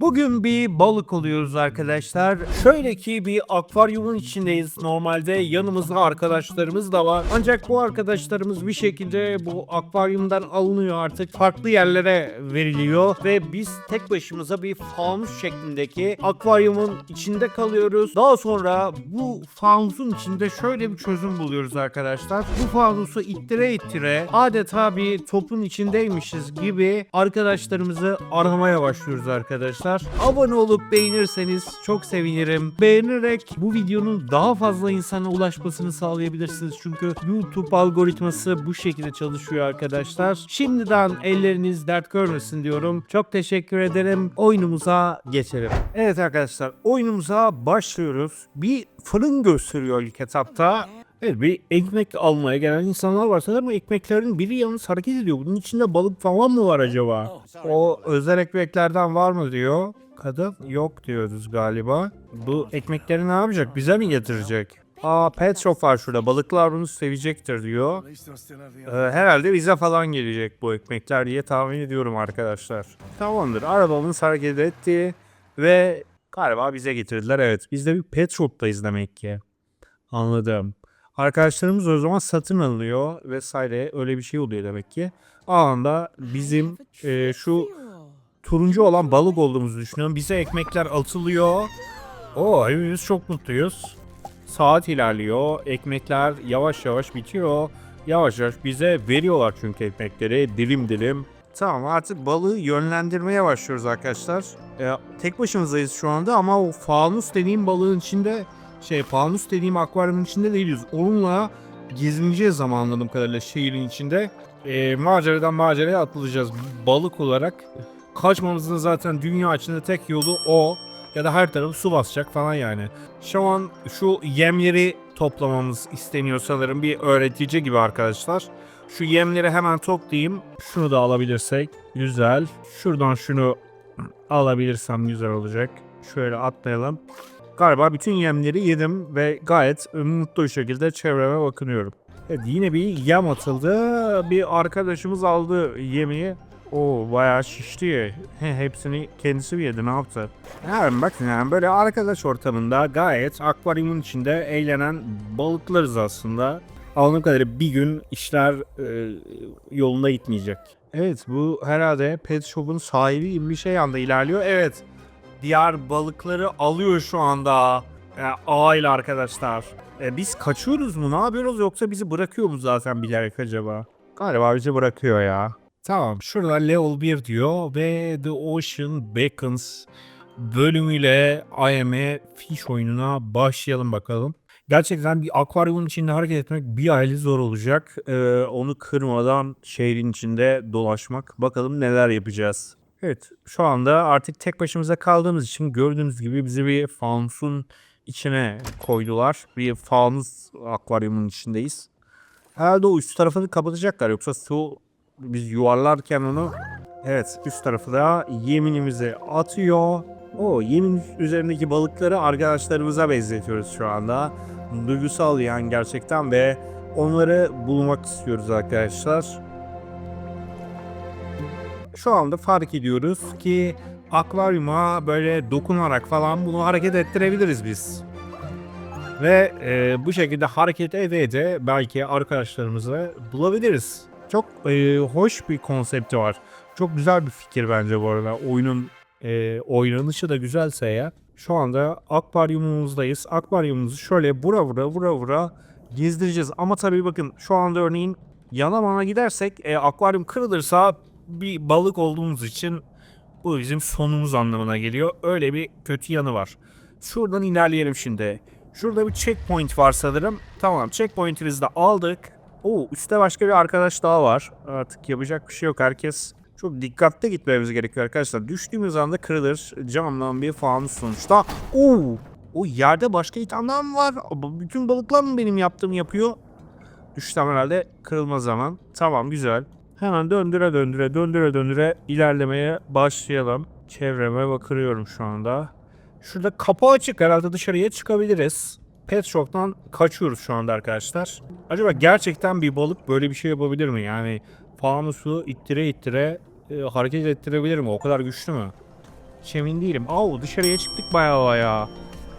Bugün bir balık oluyoruz arkadaşlar. Şöyle ki bir akvaryumun içindeyiz. Normalde yanımızda arkadaşlarımız da var. Ancak bu arkadaşlarımız bir şekilde bu akvaryumdan alınıyor artık. Farklı yerlere veriliyor. Ve biz tek başımıza bir fanus şeklindeki akvaryumun içinde kalıyoruz. Daha sonra bu fanusun içinde şöyle bir çözüm buluyoruz arkadaşlar. Bu fanusu ittire ittire adeta bir topun içindeymişiz gibi arkadaşlarımızı aramaya başlıyoruz arkadaşlar. Abone olup beğenirseniz çok sevinirim. Beğenerek bu videonun daha fazla insana ulaşmasını sağlayabilirsiniz. Çünkü YouTube algoritması bu şekilde çalışıyor arkadaşlar. Şimdiden elleriniz dert görmesin diyorum. Çok teşekkür ederim. Oyunumuza geçelim. Evet arkadaşlar oyunumuza başlıyoruz. Bir fırın gösteriyor ilk etapta. Evet bir ekmek almaya gelen insanlar var. Sanırım ekmeklerin biri yalnız hareket ediyor. Bunun içinde balık falan mı var acaba? O özel ekmeklerden var mı diyor. Kadın yok diyoruz galiba. Bu ekmekleri ne yapacak? Bize mi getirecek? Aa pet shop var şurada. Balıklar bunu sevecektir diyor. Ee, herhalde bize falan gelecek bu ekmekler diye tahmin ediyorum arkadaşlar. Tamamdır. Arabamız hareket etti ve galiba bize getirdiler. Evet. Biz de bir pet shop'tayız demek ki. Anladım. Arkadaşlarımız o zaman satın alınıyor vesaire öyle bir şey oluyor demek ki. O anda bizim e, şu turuncu olan balık olduğumuzu düşünüyorum. Bize ekmekler atılıyor. Oo hepimiz çok mutluyuz. Saat ilerliyor. Ekmekler yavaş yavaş bitiyor. Yavaş yavaş bize veriyorlar çünkü ekmekleri dilim dilim. Tamam artık balığı yönlendirmeye başlıyoruz arkadaşlar. E, tek başımızdayız şu anda ama o fanus dediğim balığın içinde şey fanus dediğim akvaryumun içinde değiliz. Onunla gezineceğiz ama anladığım kadarıyla şehrin içinde. E, maceradan maceraya atılacağız balık olarak. Kaçmamızın zaten dünya içinde tek yolu o. Ya da her tarafı su basacak falan yani. Şu an şu yemleri toplamamız isteniyor sanırım bir öğretici gibi arkadaşlar. Şu yemleri hemen toplayayım. Şunu da alabilirsek güzel. Şuradan şunu alabilirsem güzel olacak. Şöyle atlayalım. Galiba bütün yemleri yedim ve gayet mutlu bir şekilde çevreme bakınıyorum. Evet yine bir yem atıldı. Bir arkadaşımız aldı yemeği. O bayağı şişti. He, hepsini kendisi mi yedi ne yaptı? Yani bakın yani böyle arkadaş ortamında gayet akvaryumun içinde eğlenen balıklarız aslında. Anladığım kadarıyla bir gün işler e, yolunda gitmeyecek. Evet bu herhalde pet shop'un sahibi gibi bir şey anda ilerliyor. Evet diğer balıkları alıyor şu anda. E, ağıyla arkadaşlar. E, biz kaçıyoruz mu? Ne yapıyoruz yoksa bizi bırakıyor mu zaten bilerek acaba? Galiba bizi bırakıyor ya. Tamam şurada level 1 diyor ve The Ocean Beckons bölümüyle IME Fish oyununa başlayalım bakalım. Gerçekten bir akvaryumun içinde hareket etmek bir aile zor olacak. Ee, onu kırmadan şehrin içinde dolaşmak. Bakalım neler yapacağız. Evet şu anda artık tek başımıza kaldığımız için gördüğünüz gibi bizi bir fanusun içine koydular. Bir fanus akvaryumun içindeyiz. Herhalde o üst tarafını kapatacaklar yoksa su biz yuvarlarken onu evet üst tarafı da yeminimizi atıyor. O yemin üzerindeki balıkları arkadaşlarımıza benzetiyoruz şu anda. Duygusal yani gerçekten ve onları bulmak istiyoruz arkadaşlar. Şu anda fark ediyoruz ki akvaryuma böyle dokunarak falan bunu hareket ettirebiliriz biz. Ve e, bu şekilde hareket ede ede belki arkadaşlarımızı bulabiliriz. Çok e, hoş bir konsepti var. Çok güzel bir fikir bence bu arada. Oyunun e, oynanışı da güzelse eğer. Şu anda akvaryumumuzdayız. Akvaryumumuzu şöyle vura vura vura vura gezdireceğiz. Ama tabii bakın şu anda örneğin Yanaman'a gidersek e, akvaryum kırılırsa bir balık olduğumuz için bu bizim sonumuz anlamına geliyor. Öyle bir kötü yanı var. Şuradan ilerleyelim şimdi. Şurada bir checkpoint var sanırım. Tamam checkpoint'imizi de aldık. Oo üstte başka bir arkadaş daha var. Artık yapacak bir şey yok. Herkes çok dikkatli gitmemiz gerekiyor arkadaşlar. Düştüğümüz anda kırılır. Camdan bir fanus sonuçta. Oo o yerde başka ithamlar mı var? Bütün balıklar mı benim yaptığımı yapıyor? Düştüm herhalde kırılma zaman. Tamam güzel. Hemen döndüre döndüre döndüre döndüre ilerlemeye başlayalım. Çevreme bakıyorum şu anda. Şurada kapı açık herhalde dışarıya çıkabiliriz. Pet Shop'tan kaçıyoruz şu anda arkadaşlar. Acaba gerçekten bir balık böyle bir şey yapabilir mi? Yani fanusu ittire ittire e, hareket ettirebilir mi? O kadar güçlü mü? Hiç emin değilim. Au dışarıya çıktık bayağı bayağı.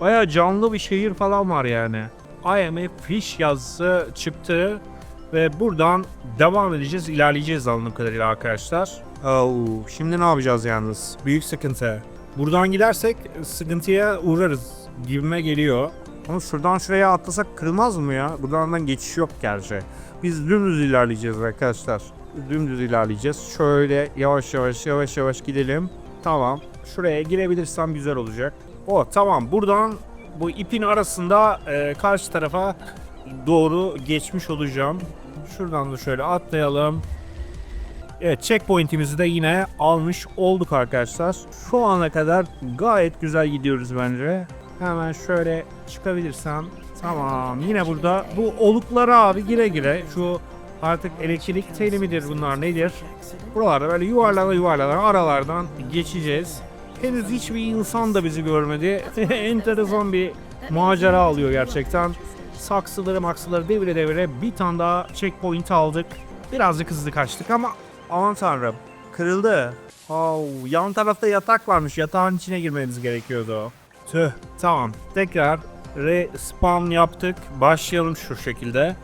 Bayağı canlı bir şehir falan var yani. I am a fish yazısı çıktı. Ve buradan devam edeceğiz, ilerleyeceğiz anladığım kadarıyla arkadaşlar. Oh, şimdi ne yapacağız yalnız? Büyük sıkıntı. Buradan gidersek sıkıntıya uğrarız gibime geliyor. Ama şuradan şuraya atlasak kırılmaz mı ya? Buradan geçiş yok gerçi. Biz dümdüz ilerleyeceğiz arkadaşlar. Dümdüz ilerleyeceğiz. Şöyle yavaş yavaş yavaş yavaş gidelim. Tamam. Şuraya girebilirsem güzel olacak. O tamam. Buradan bu ipin arasında e, karşı tarafa doğru geçmiş olacağım. Şuradan da şöyle atlayalım. Evet checkpoint'imizi de yine almış olduk arkadaşlar. Şu ana kadar gayet güzel gidiyoruz bence. Hemen şöyle çıkabilirsem. Tamam yine burada bu oluklara abi gire gire şu artık elektrik teli midir bunlar nedir? Buralarda böyle yuvarlana yuvarlana aralardan geçeceğiz. Henüz hiçbir insan da bizi görmedi. Enteresan bir macera alıyor gerçekten. Saksıları maksıları devire devire bir tane daha checkpoint aldık. Birazcık hızlı kaçtık ama aman tanrım kırıldı. Oh, yan tarafta yatak varmış. Yatağın içine girmemiz gerekiyordu. Tüh. Tamam. Tekrar respawn yaptık. Başlayalım şu şekilde.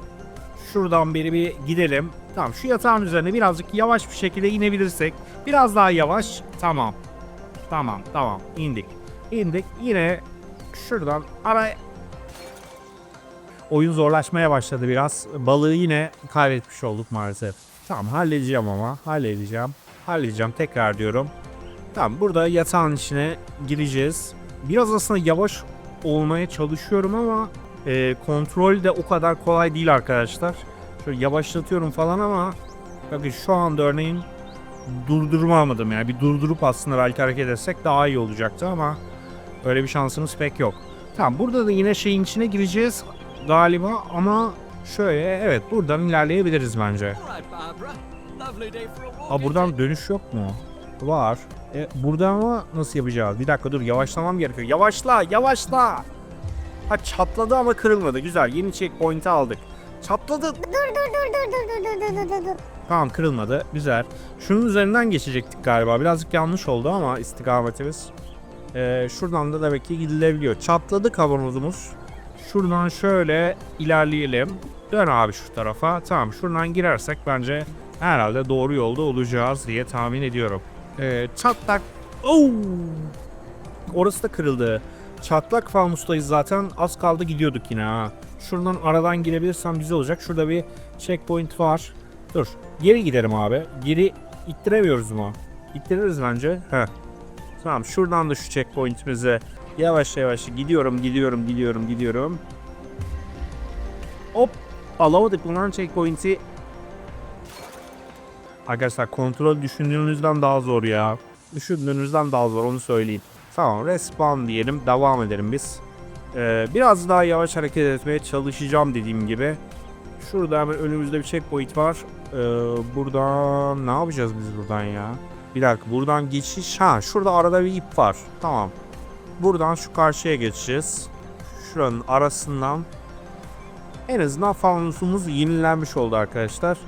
Şuradan beri bir gidelim. Tamam şu yatağın üzerine birazcık yavaş bir şekilde inebilirsek. Biraz daha yavaş. Tamam. Tamam tamam indik. İndik. Yine şuradan ara Oyun zorlaşmaya başladı biraz. Balığı yine kaybetmiş olduk maalesef. Tamam halledeceğim ama. Halledeceğim. Halledeceğim tekrar diyorum. Tamam burada yatağın içine gireceğiz. Biraz aslında yavaş olmaya çalışıyorum ama e, kontrol de o kadar kolay değil arkadaşlar. Şöyle yavaşlatıyorum falan ama bakın şu anda örneğin durdurmamadım yani bir durdurup aslında belki hareket etsek daha iyi olacaktı ama öyle bir şansımız pek yok. Tamam burada da yine şeyin içine gireceğiz galiba ama şöyle evet buradan ilerleyebiliriz bence. Aa buradan dönüş yok mu? Var. E, burada ama nasıl yapacağız? Bir dakika dur yavaşlamam gerekiyor. Yavaşla yavaşla. Ha çatladı ama kırılmadı. Güzel yeni checkpoint'i aldık. Çatladı. Dur dur dur dur dur dur dur dur dur dur. Tamam kırılmadı. Güzel. Şunun üzerinden geçecektik galiba. Birazcık yanlış oldu ama istikametimiz. Ee, şuradan da demek ki gidilebiliyor. Çatladı kavanozumuz. Şuradan şöyle ilerleyelim. Dön abi şu tarafa. Tamam şuradan girersek bence herhalde doğru yolda olacağız diye tahmin ediyorum. Ee, çatlak. Oo! Orası da kırıldı. Çatlak fanustayız zaten. Az kaldı gidiyorduk yine ha. Şuradan aradan girebilirsem güzel olacak. Şurada bir checkpoint var. Dur. Geri giderim abi. Geri ittiremiyoruz mu? İttiririz bence. Heh. Tamam şuradan da şu checkpointimize yavaş yavaş gidiyorum gidiyorum gidiyorum gidiyorum. Hop. Alamadık bunların checkpoint'i. Arkadaşlar kontrol düşündüğünüzden daha zor ya. Düşündüğünüzden daha zor onu söyleyeyim. Tamam respawn diyelim devam edelim biz. Ee, biraz daha yavaş hareket etmeye çalışacağım dediğim gibi. Şurada hemen önümüzde bir checkpoint var. Ee, buradan ne yapacağız biz buradan ya? Bir dakika buradan geçiş. Ha şurada arada bir ip var. Tamam. Buradan şu karşıya geçeceğiz. Şuranın arasından. En azından fanusumuz yenilenmiş oldu arkadaşlar.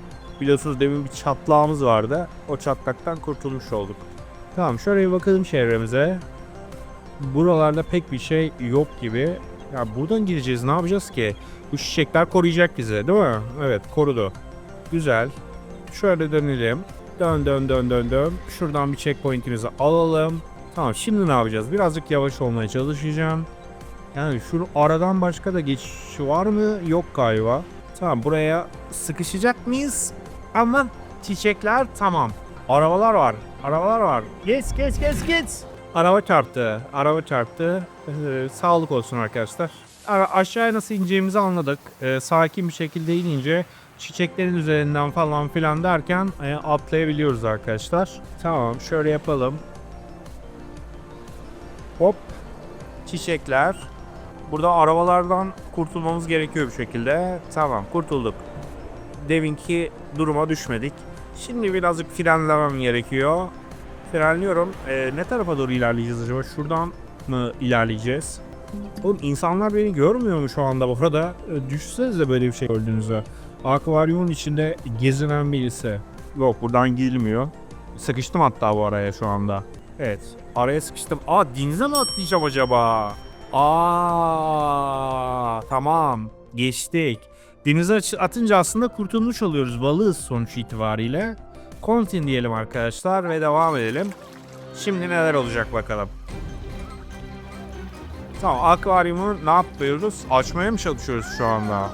Biliyorsunuz demin bir çatlağımız vardı. O çatlaktan kurtulmuş olduk. Tamam şöyle bir bakalım çevremize. Buralarda pek bir şey yok gibi. Ya buradan gideceğiz ne yapacağız ki? Bu çiçekler koruyacak bizi değil mi? Evet korudu. Güzel. Şöyle dönelim. Dön dön dön dön dön. Şuradan bir checkpoint'imizi alalım. Tamam şimdi ne yapacağız? Birazcık yavaş olmaya çalışacağım. Yani şu aradan başka da geçiş var mı? Yok galiba. Tamam buraya sıkışacak mıyız? Aman çiçekler tamam. Arabalar var. Arabalar var. Geç geç geç geç. Araba çarptı. Araba çarptı. Ee, sağlık olsun arkadaşlar. A- aşağıya nasıl ineceğimizi anladık. Ee, sakin bir şekilde inince çiçeklerin üzerinden falan filan derken e, atlayabiliyoruz arkadaşlar. Tamam şöyle yapalım. Hop. Çiçekler. Burada arabalardan kurtulmamız gerekiyor bir şekilde. Tamam kurtulduk. Deminki duruma düşmedik. Şimdi birazcık frenlemem gerekiyor. Frenliyorum. Ee, ne tarafa doğru ilerleyeceğiz acaba? Şuradan mı ilerleyeceğiz? Oğlum insanlar beni görmüyor mu şu anda burada? Ee, Düşünsenize böyle bir şey gördüğünüzde. Akvaryumun içinde gezinen birisi. Yok buradan gidilmiyor. Sıkıştım hatta bu araya şu anda. Evet. Araya sıkıştım. Aa denize mi atlayacağım acaba? Aa tamam. Geçtik. Denize atınca aslında kurtulmuş oluyoruz. Balığız sonuç itibariyle. Continue diyelim arkadaşlar ve devam edelim. Şimdi neler olacak bakalım. Tamam akvaryumu ne yapıyoruz? Açmaya mı çalışıyoruz şu anda?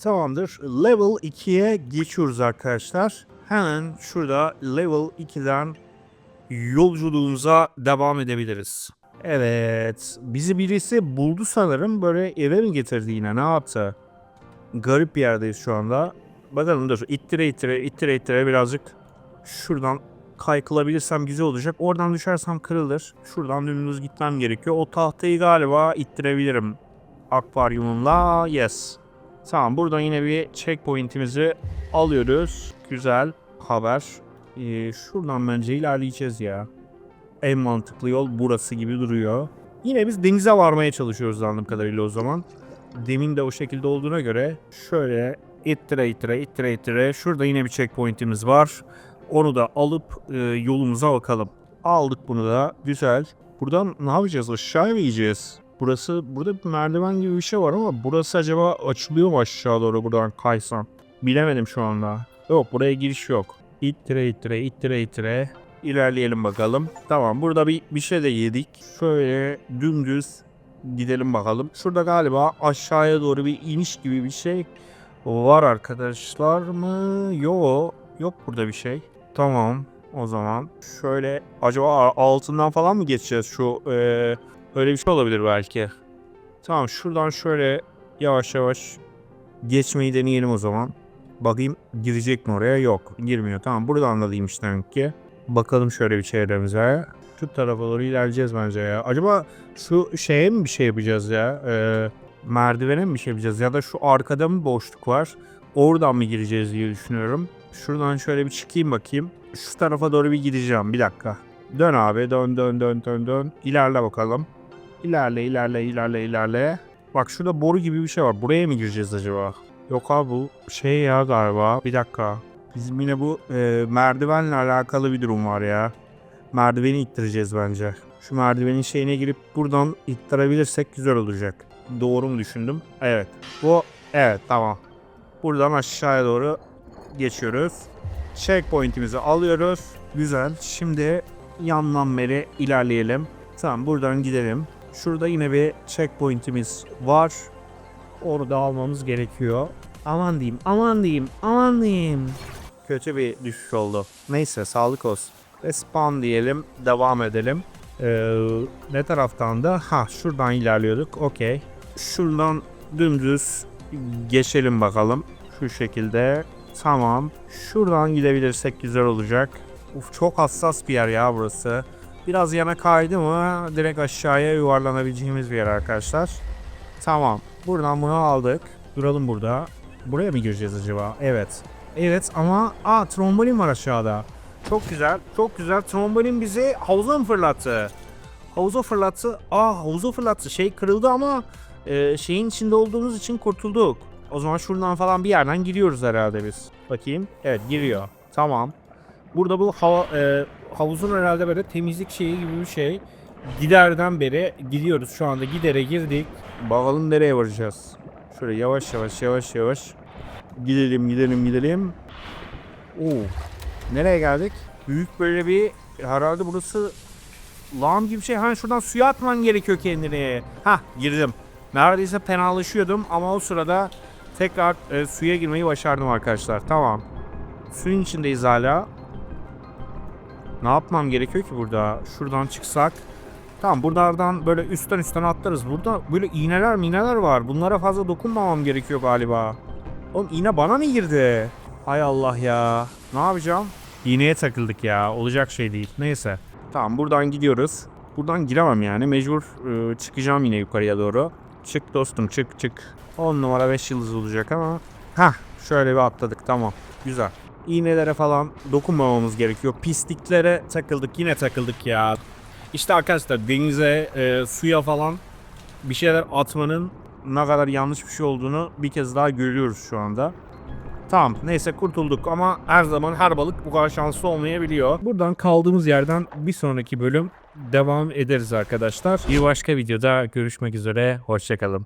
Tamamdır. Level 2'ye geçiyoruz arkadaşlar. Hemen şurada level 2'den yolculuğumuza devam edebiliriz. Evet. Bizi birisi buldu sanırım. Böyle eve mi getirdi yine? Ne yaptı? Garip bir yerdeyiz şu anda. Bakalım dur. İttire ittire ittire ittire birazcık şuradan kaykılabilirsem güzel olacak. Oradan düşersem kırılır. Şuradan dümdüz gitmem gerekiyor. O tahtayı galiba ittirebilirim. Akvaryumumla. Yes. Tamam buradan yine bir checkpoint'imizi alıyoruz. Güzel haber. Ee, şuradan bence ilerleyeceğiz ya. En mantıklı yol burası gibi duruyor. Yine biz denize varmaya çalışıyoruz anladığım kadarıyla o zaman. Demin de o şekilde olduğuna göre şöyle ittire ittire ittire ittire. Şurada yine bir checkpoint'imiz var. Onu da alıp e, yolumuza bakalım. Aldık bunu da. Güzel. Buradan ne yapacağız? Aşağıya mı yiyeceğiz? Burası, burada bir merdiven gibi bir şey var ama burası acaba açılıyor mu aşağı doğru buradan kaysam? Bilemedim şu anda. Yok buraya giriş yok. İttire ittire ittire ittire. İlerleyelim bakalım. Tamam burada bir, bir şey de yedik. Şöyle dümdüz gidelim bakalım. Şurada galiba aşağıya doğru bir iniş gibi bir şey var arkadaşlar mı? Yok. Yok burada bir şey. Tamam. O zaman şöyle acaba altından falan mı geçeceğiz şu eee Öyle bir şey olabilir belki. Tamam şuradan şöyle yavaş yavaş geçmeyi deneyelim o zaman. Bakayım girecek mi oraya? Yok girmiyor. Tamam buradan da değilmiş demek ki. Bakalım şöyle bir çevremize. Şu tarafa doğru ilerleyeceğiz bence ya. Acaba şu şeye mi bir şey yapacağız ya? Ee, merdivene mi bir şey yapacağız? Ya da şu arkada mı boşluk var? Oradan mı gireceğiz diye düşünüyorum. Şuradan şöyle bir çıkayım bakayım. Şu tarafa doğru bir gideceğim. Bir dakika. Dön abi dön dön dön dön dön. İlerle bakalım. İlerle ilerle ilerle ilerle. Bak şurada boru gibi bir şey var. Buraya mı gireceğiz acaba? Yok abi bu şey ya galiba. Bir dakika. Bizim yine bu e, merdivenle alakalı bir durum var ya. Merdiveni ittireceğiz bence. Şu merdivenin şeyine girip buradan ittirebilirsek güzel olacak. Doğru mu düşündüm? Evet. Bu evet tamam. Buradan aşağıya doğru geçiyoruz. Checkpoint'imizi alıyoruz. Güzel. Şimdi yandan beri ilerleyelim. Tamam buradan gidelim. Şurada yine bir checkpoint'imiz var. Onu da almamız gerekiyor. Aman diyeyim, aman diyeyim, aman diyeyim. Kötü bir düşüş oldu. Neyse sağlık olsun. Ve spawn diyelim, devam edelim. Ee, ne taraftan da? Ha şuradan ilerliyorduk, okey. Şuradan dümdüz geçelim bakalım. Şu şekilde. Tamam. Şuradan gidebilirsek güzel olacak. Uf çok hassas bir yer ya burası. Biraz yana kaydı mı direkt aşağıya yuvarlanabileceğimiz bir yer arkadaşlar. Tamam. Buradan bunu aldık. Duralım burada. Buraya mı gireceğiz acaba? Evet. Evet ama aa trombolin var aşağıda. Çok güzel. Çok güzel. Trombolin bizi havuza mı fırlattı? Havuza fırlattı. Aa havuza fırlattı. Şey kırıldı ama e, şeyin içinde olduğumuz için kurtulduk. O zaman şuradan falan bir yerden giriyoruz herhalde biz. Bakayım. Evet giriyor. Tamam. Burada bu hava, e, havuzun herhalde böyle temizlik şeyi gibi bir şey. Giderden beri gidiyoruz şu anda. Gidere girdik. Bakalım nereye varacağız. Şöyle yavaş yavaş yavaş yavaş. Gidelim gidelim gidelim. Oo. Nereye geldik? Büyük böyle bir herhalde burası lağım gibi bir şey. Ha şuradan suya atman gerekiyor kendini. Ha girdim. Neredeyse fenalaşıyordum ama o sırada tekrar e, suya girmeyi başardım arkadaşlar. Tamam. Suyun içindeyiz hala. Ne yapmam gerekiyor ki burada? Şuradan çıksak. Tamam buralardan böyle üstten üstten atlarız. Burada böyle iğneler mineler var. Bunlara fazla dokunmamam gerekiyor galiba. Oğlum iğne bana mı girdi? Hay Allah ya. Ne yapacağım? İğneye takıldık ya. Olacak şey değil. Neyse. Tamam buradan gidiyoruz. Buradan giremem yani. Mecbur e, çıkacağım yine yukarıya doğru. Çık dostum çık çık. 10 numara 5 yıldız olacak ama. Hah şöyle bir atladık tamam. Güzel. İğnelere falan dokunmamamız gerekiyor. Pisliklere takıldık yine takıldık ya. İşte arkadaşlar denize, e, suya falan bir şeyler atmanın ne kadar yanlış bir şey olduğunu bir kez daha görüyoruz şu anda. Tamam neyse kurtulduk ama her zaman her balık bu kadar şanslı olmayabiliyor. Buradan kaldığımız yerden bir sonraki bölüm devam ederiz arkadaşlar. Bir başka videoda görüşmek üzere. Hoşçakalın.